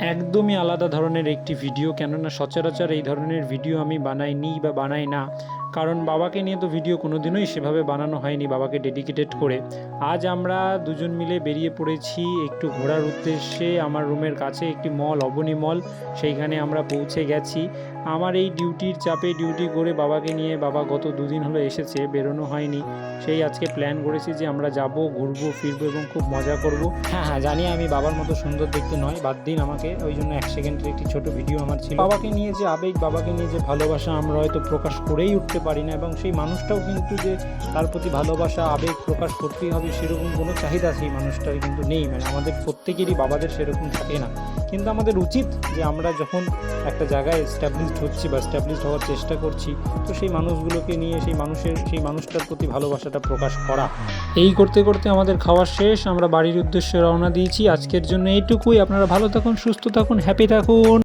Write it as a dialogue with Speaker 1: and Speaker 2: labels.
Speaker 1: একদমই আলাদা ধরনের একটি ভিডিও, কেননা সচরাচর এই ধরনের ভিডিও আমি বানাইনি বা বানাই না। কারণ বাবাকে নিয়ে তো ভিডিও কোনোদিনই সেভাবে বানানো হয়নি, বাবাকে ডেডিকেটেড করে। আজ আমরা দুজন মিলে বেরিয়ে পড়েছি একটু ঘোরার উদ্দেশ্যে। আমার রুমের কাছে একটি মল, অবনী মল, সেইখানে আমরা পৌঁছে গেছি। আমার এই ডিউটির চাপে ডিউটি করে বাবাকে নিয়ে বাবা গত দুদিন হলো এসেছে, বেরোনো হয়নি। সেই আজকে প্ল্যান করেছি যে আমরা যাব, ঘুরবো, ফিরবো এবং খুব মজা করব। হ্যাঁ হ্যাঁ জানি আমি বাবার মতো সুন্দর দেখতে নয়, বাদ দিন আমাকে। ওই জন্য এক সেকেন্ডের একটি ছোট ভিডিও আমার ছিল। বাবাকে নিয়ে যে আবেগ, বাবাকে নিয়ে যে ভালোবাসা আমরা হয়তো প্রকাশ করেই উঠতে পারি না, এবং সেই মানুষটাও কিন্তু যে তার প্রতি ভালোবাসা, আবেগ প্রকাশ করতেই হবে সেরকম কোনো চাহিদা সেই মানুষটার কিন্তু নেই। মানে আমাদের প্রত্যেকেরই বাবাদের সেরকম থাকে না। কিন্তু আমাদের উচিত যে আমরা যখন একটা জায়গায় এস্টাবলিশড হচ্ছি বা এস্টাবলিশড হওয়ার চেষ্টা করছি, তো সেই মানুষগুলোকে নিয়ে, সেই মানুষের, সেই মানুষটার প্রতি ভালোবাসাটা প্রকাশ করা। এই করতে করতে আমাদের খাওয়া শেষ। আমরা বাড়ির উদ্দেশ্যে রওনা দিয়েছি। আজকের জন্য এইটুকুই। আপনারা ভালো থাকুন সুস্থ থাকুন হ্যাপি থাকুন।